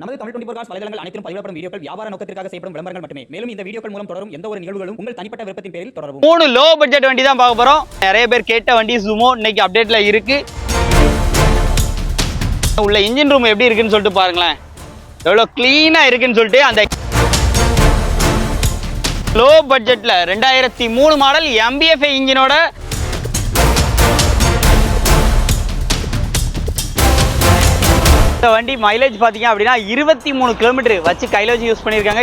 நமது Tamil twenty four cos வலைதளங்கள் அனைத்தும் பதிவிடப்படும் வீடியோக்கள் வியாபார நோக்கத்திற்காக செய்யப்படும் விளம்பரங்கள் மட்டுமே. மேலும் இந்த வீடியோக்கள் மூலம் தொடரும் எந்த ஒரு நிகழ்வுகளும் உங்கள் தனிப்பட்ட விருப்பத்தின் பேரில் தொடரும் மூணு லோ பட்ஜெட் வண்டி தான் பார்க்க போறோம். நிறைய பேர் கேட்ட வண்டி சுமோ இன்னைக்கு அப்டேட்ல இருக்கு. உள்ள இன்ஜின் ரூம் எப்படி இருக்குன்னு சொல்லிட்டு பாருங்களேன். எவ்வளோ க்ளீனா இருக்குன்னு சொல்லிட்டு அந்த லோ பட்ஜெட்ல ரெண்டாயிரத்தி மூணு மாடல் எம்பிஎஃப்ஐ இன்ஜினோட இந்த வண்டி மைலேஜ் பார்த்தீங்க அப்படின்னா இருபத்தி மூணு கிலோமீட்டர் வச்சு கையில் வச்சு யூஸ் பண்ணியிருக்காங்க.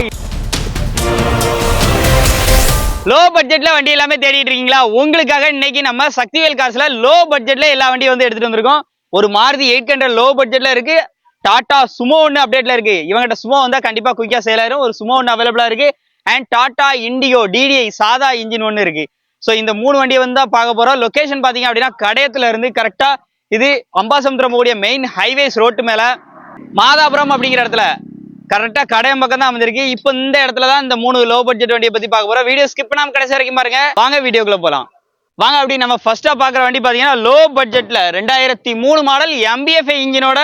லோ பட்ஜெட்ல வண்டி எல்லாமே தேடிட்டு இருக்கீங்களா? உங்களுக்காக இன்னைக்கு நம்ம சக்திவேல் காசுல லோ பட்ஜெட்ல எல்லா வண்டியும் வந்து எடுத்துட்டு வந்திருக்கோம். ஒரு மாருதி எயிட் ஹண்ட்ரட் லோ பட்ஜெட்ல இருக்கு. டாடா சுமோ ஒன்று அப்டேட்ல இருக்கு. இவங்ககிட்ட சுமோ வந்தா கண்டிப்பா குயிக்கா சேல் ஆயிரும். ஒரு சுமோ ஒன்று அவைலபிளா இருக்கு. அண்ட் டாடா இண்டிகோ டிடிஐ சாதா இன்ஜின் ஒன்று இருக்கு. ஸோ இந்த மூணு வண்டியை வந்து தான் பார்க்க போறோம். லொகேஷன் பாத்தீங்க அப்படின்னா கடையத்துல இருந்து கரெக்டா இது அம்பாசமுத்திரம் போகக்கூடிய மெயின் ஹைவேஸ் ரோட்டு மேலே மாதாபுரம் அப்படிங்கிற இடத்துல. கரெக்டாக கடையம் பக்கம் தான் அமைஞ்சிருக்கு. இப்போ இந்த இடத்துல தான் இந்த மூணு லோ பட்ஜெட் வண்டியை பற்றி பார்க்க போகிறோம் வீடியோ ஸ்கிப் பண்ணாமல் கடைசி வரைக்கும் பாருங்க. வாங்க வீடியோக்குள்ள போகலாம் வாங்க அப்படி நம்ம ஃபர்ஸ்ட்டாக பார்க்குற வண்டி பார்த்தீங்கன்னா லோ பட்ஜெட்டில் ரெண்டாயிரத்தி மூணு மாடல் எம்பிஎஃப்ஐ இன்ஜினோட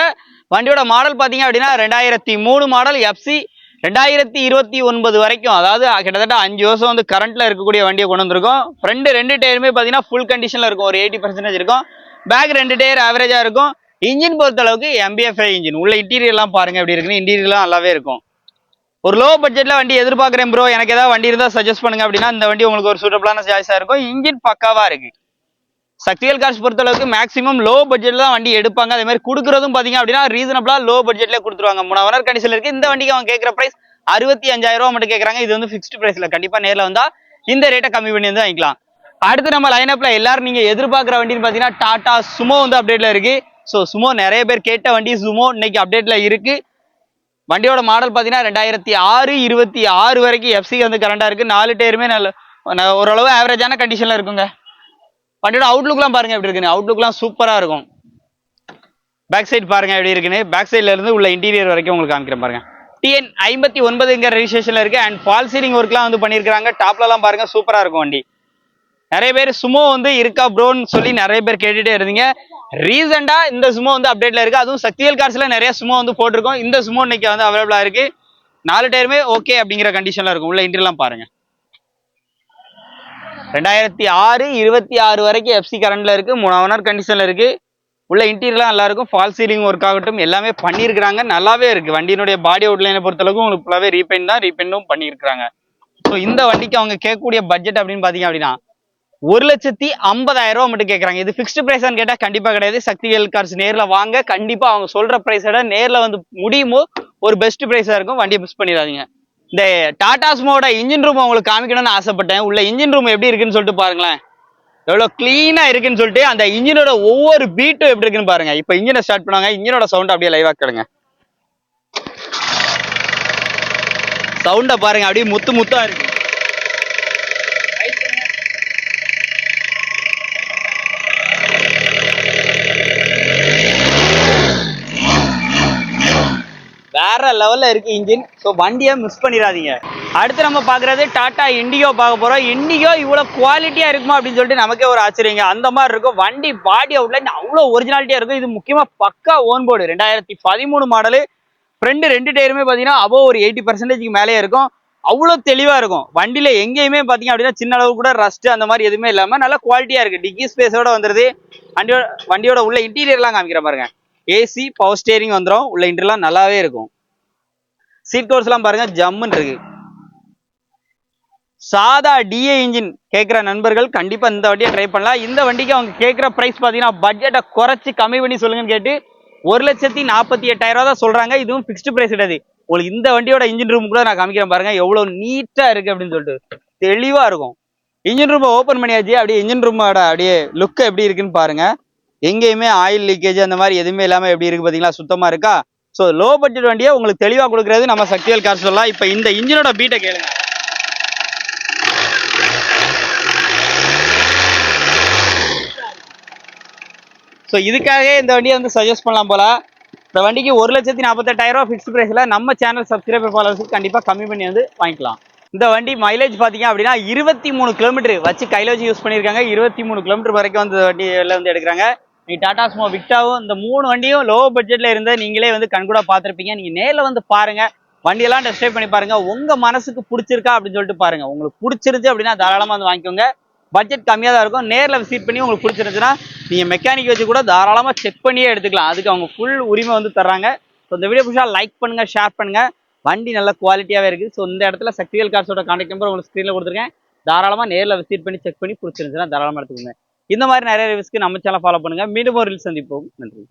வண்டியோட மாடல் பார்த்தீங்க அப்படின்னா ரெண்டாயிரத்தி மூணு மாடல் எஃப்சி ரெண்டாயிரத்தி இருபத்தி ஒன்பது வரைக்கும். அதாவது கிட்டத்தட்ட அஞ்சு வருஷம் வந்து கரண்ட்டில் இருக்கக்கூடிய வண்டியை கொண்டு வந்திருக்கோம். ஃப்ரெண்டு ரெண்டு டயருமே பார்த்தீங்கன்னா ஃபுல் கண்டிஷனில் இருக்கும். ஒரு எயிட்டி பர்சன்டேஜ் இருக்கும். பேக் ரெண்டு டயர் ஆவரேஜா இருக்கும். இன்ஜின் பொறுத்த அளவுக்கு எம்பிஎஃப்ஐ இன்ஜின். உள்ள இன்டீரியர்லாம் பாருங்க எப்படி இருக்குன்னு. இன்டீரியர்லாம் நல்லாவே இருக்கும். ஒரு லோ பட்ஜெட்ல வண்டி எதிர்பார்க்குறேன் ப்ரோ எனக்கு ஏதாவது வண்டி இருந்தால் சஜஸ்ட் பண்ணுங்க அப்படின்னா இந்த வண்டி உங்களுக்கு ஒரு சூட்டபிளான சாய்ஸாக இருக்கும். இன்ஜின் பக்காவா இருக்கு. சக்திவேல் கார்ஸ் பொறுத்த அளவுக்கு மேக்ஸிமம் லோ பட்ஜெட்ல தான் வண்டி எடுப்பாங்க. அதே மாதிரி கொடுக்குறதும் பாத்தீங்க அப்படின்னா ரீசனபிளாக லோ பட்ஜெட்ல கொடுத்துருவாங்க மூணு ஓனர் கண்டிஷன்ல இருக்கு. இந்த வண்டிக்கு அவங்க கேட்குற பிரைஸ் அறுபத்தி அஞ்சாயிரம் ரூபா மட்டும் கேட்குறாங்க இது வந்து ஃபிக்ஸ்ட் ப்ரைஸில் கண்டிப்பாக நேரில் வந்தால் இந்த ரேட்டை கம்மி பண்ணி வந்து வாங்கிக்கலாம். அடுத்து நம்ம லைனப்ல எல்லாரும் நீங்க எதிர்பார்க்குற வண்டின்னு பாத்தீங்கன்னா டாடா சுமோ வந்து அப்டேட்ல இருக்கு. ஸோ சுமோ நிறைய பேர் கேட்ட வண்டி சுமோ இன்னைக்கு அப்டேட்ல இருக்கு. வண்டியோட மாடல் பார்த்தீங்கன்னா ரெண்டாயிரத்தி ஆறு இருபத்தி ஆறு வரைக்கும் எஃப்சி வந்து கரண்டா இருக்கு. நாலு டயருமே நல்ல ஓரளவு ஆவரேஜான கண்டிஷன்ல இருக்குங்க. வண்டியோட அவுட்லுக்லாம் பாருங்க எப்படி இருக்குன்னு. அவுட்லுக்லாம் சூப்பரா இருக்கும். பேக் சைட் பாருங்க எப்படி இருக்குன்னு. பேக் சைடுல இருந்து உள்ள இன்டீரியர் வரைக்கும் உங்களுக்கு காமிக்கிறேன் பாருங்க. டிஎன் ஐம்பத்தி ஒன்பதுங்கிற ரெஜிஸ்ட்ரேஷன்ல இருக்கு. அண்ட் ஃபால் சீலிங் ஒர்க்லாம் வந்து பண்ணியிருக்காங்க டாப்லலாம் பாருங்க சூப்பரா இருக்கும் வண்டி. நிறைய பேர் சுமோ வந்து இருக்கா ப்ரோன்னு சொல்லி நிறைய பேர் கேட்டுட்டே இருந்தீங்க. ரீசெண்டா இந்த சுமோ வந்து அப்டேட்ல இருக்கு. அதுவும் சக்திவேல் கார்ஸ்ல நிறைய சுமோ வந்து போட்டிருக்கோம். இந்த சுமோ இன்னைக்கு வந்து அவைலபிளா இருக்கு. நாலு டயருமே ஓகே அப்படிங்கிற கண்டிஷன்ல இருக்கும். உள்ள இன்டர்லாம் பாருங்க. ரெண்டாயிரத்தி ஆறு இருபத்தி ஆறு வரைக்கும் எஃப்சி கரண்ட்ல இருக்கு. மூணாவது ஓனர் கண்டிஷன்ல இருக்கு. உள்ள இன்டீரியர்லாம் நல்லா இருக்கும். ஃபால் சீலிங் ஒர்க் ஆகட்டும். எல்லாமே பண்ணியிருக்கிறாங்க. நல்லாவே இருக்கு. வண்டியினுடைய பாடி அவுட்லைனை பொறுத்தளவுக்கு உங்களுக்கு ஃபுல்லாவே ரீபெயிண்ட் தான் ரீபெயிண்டும் பண்ணியிருக்கிறாங்க. ஸோ இந்த வண்டிக்கு அவங்க கேட்கக்கூடிய பட்ஜெட் அப்படின்னு பார்த்தீங்க அப்படின்னா ஒரு லட்சத்தி ஐம்பதாயிரம் ரூபா மட்டும் கேட்கறாங்க இது ஃபிக்ஸ்டு ப்ரைஸான்னு கேட்டா கண்டிப்பா கிடையாது. சக்திவேல் கார்ஸ் நேர்ல வாங்க. கண்டிப்பா அவங்க சொல்ற ப்ரைஸோட நேர்ல வந்து முடியுமோ ஒரு பெஸ்ட் பிரைஸா இருக்கும். வண்டியை மிஸ் பண்ணிடாதீங்க. இந்த டாடாஸ்மோட இன்ஜின் ரூம் உங்களுக்கு காமிக்கணும்னு ஆசைப்பட்டேன். உள்ள இன்ஜின் ரூம் எப்படி இருக்குன்னு சொல்லிட்டு பாருங்களேன். எவ்வளவு கிளீனா இருக்குன்னு சொல்லிட்டு அந்த இன்ஜினோட ஒவ்வொரு பீட்டும் எப்படி இருக்குன்னு பாருங்க. இப்போ இன்ஜினை ஸ்டார்ட் பண்ணுவாங்க. இன்ஜினோட சவுண்ட் அப்படியே லைவா கேளுங்க. சவுண்டை பாருங்க. அப்படியே முத்து முத்தா இருக்கு. லெவல்ல இருக்கு இன்ஜின் ஸோ வண்டியை மிஸ் பண்ணிடாதீங்க. அடுத்து நம்ம பாக்குறது டாடா இண்டிகோ பார்க்க போறோம். இண்டிகோ இவ்வளவு குவாலிட்டியா இருக்குமா அப்படின்னு சொல்லிட்டு நமக்கே ஒரு ஆச்சரியங்க. அந்த மாதிரி இருக்கும். வண்டி பாடி அவுட்லைன் அவ்வளோ ஒரிஜினாலிட்டியா இருக்கும். இது முக்கியமா பக்கா ஓன் போர்டு ரெண்டாயிரத்தி பதிமூணு மாடலு ஃப்ரெண்டு ரெண்டு டயருமே பார்த்தீங்கன்னா அபோவ் ஒரு எயிட்டி பர்சன்டேஜ்க்கு மேலே இருக்கும். அவ்வளோ தெளிவா இருக்கும். வண்டியில் எங்கேயுமே பார்த்தீங்க அப்படின்னா சின்ன அளவு கூட ரஸ்ட் அந்த மாதிரி எதுவுமே இல்லாமல் நல்லா குவாலிட்டியா இருக்கு. டிக்கி ஸ்பேஸோட வந்துருது. வண்டியோட வண்டியோட உள்ள இன்டீரியர்லாம் காமிக்கிற பாருங்க. ஏசி பவர் ஸ்டேரிங் வந்துடும் உள்ள இன்டர்லாம் நல்லாவே இருக்கும். சீட் கவர்ஸ்லாம் பாருங்க ஜம்முன்னு இருக்கு. சாதா டிஏ இன்ஜின் கேட்குற நண்பர்கள் கண்டிப்பா இந்த வண்டியை ட்ரை பண்ணலாம். இந்த வண்டிக்கு அவங்க கேட்குற பிரைஸ் பார்த்தீங்கன்னா பட்ஜெட்டை குறைச்சி கம்மி பண்ணி சொல்லுங்கன்னு கேட்டு ஒரு லட்சத்தி நாற்பத்தி எட்டாயிரம் ரூபா தான் சொல்றாங்க. இதுவும் ஃபிக்ஸ்டு பிரைஸ் கிடையாது. உங்களுக்கு இந்த வண்டியோட இன்ஜின் ரூம் கூட நான் காமிக்கிறேன் பாருங்க எவ்வளவு நீட்டா இருக்கு அப்படின்னு சொல்லிட்டு. தெளிவா இருக்கும். இன்ஜின் ரூமை ஓப்பன் பண்ணியாச்சு. அப்படியே இன்ஜின் ரூமோட அப்படியே லுக் எப்படி இருக்குன்னு பாருங்க. எங்கேயுமே ஆயில் லீக்கேஜ் அந்த மாதிரி எதுவுமே இல்லாம எப்படி இருக்கு பாத்தீங்களா? சுத்தமா இருக்கா? ஸோ லோ பட்ஜெட் வண்டியை உங்களுக்கு தெளிவா கொடுக்குறது நம்ம சக்திவேல் கார் சொல்லலாம். இப்போ இந்த இன்ஜினோட பீட்டை கேளுங்க. ஸோ இதுக்காகவே இந்த வண்டியை வந்து சஜஸ்ட் பண்ணலாம் போல. இந்த வண்டிக்கு ஒரு லட்சத்தி நாற்பத்தெட்டாயிரரூவா ஃபிக்ஸ் பிரைஸ்ல நம்ம சேனல் சப்ஸ்கிரைபர் ஃபாலோவர்ஸுக்கு கண்டிப்பாக கம்மி பண்ணி வந்து வாங்கிக்கலாம். இந்த வண்டி மைலேஜ் பார்த்தீங்க அப்படின்னா இருபத்தி மூணு கிலோமீட்டர் வச்சு கையில் வச்சு யூஸ் பண்ணியிருக்காங்க. இருபத்தி மூணு கிலோமீட்டர் வரைக்கும் வந்து இந்த வண்டியில வந்து எடுக்கிறாங்க. நீ டாடா சுமோ விக்டாவும் இந்த மூணு வண்டியும் லோ பட்ஜெட்ல இருந்த நீங்களே வந்து கண்கூட பார்த்துருப்பீங்க. நீங்க நேர்ல வந்து பாருங்க. வண்டியெல்லாம் டெஸ்ட் ட்ரைவ் பண்ணி பாருங்க. உங்க மனசுக்கு பிடிச்சிருக்கா அப்படின்னு சொல்லிட்டு பாருங்க. உங்களுக்கு பிடிச்சிருந்துச்சு அப்படின்னா தாராளமா வந்து வாங்கிக்கோங்க. பட்ஜெட் கம்மியாக தான் இருக்கும். நேர்ல விசிட் பண்ணி உங்களுக்கு பிடிச்சிருந்துச்சுன்னா நீங்க மெக்கானிக் வச்சு கூட தாராளமா செக் பண்ணியே எடுத்துக்கலாம். அதுக்கு அவங்க ஃபுல் உரிமை வந்து தர்றாங்க. ஸோ இந்த வீடியோ பிடிச்சா லைக் பண்ணுங்க ஷேர் பண்ணுங்க. வண்டி நல்ல குவாலிட்டியாகவே இருக்குது. ஸோ இந்த இடத்துல சக்திவேல் கார்ஸோட கான்டாக்ட் நம்பர் உங்களுக்கு ஸ்க்ரீனில் கொடுத்துருக்கேன். தாராளமாக நேரில் விசிட் பண்ணி செக் பண்ணி பிடிச்சிருந்துச்சுன்னா தாராளமாக எடுத்துக்கோங்க. இந்த மாதிரி நிறைய ரிவ்யூஸ்க்கு நம்ம சேனல் ஃபாலோ பண்ணுங்க. மீண்டும் ஒரு reel சந்திப்போம். நன்றி.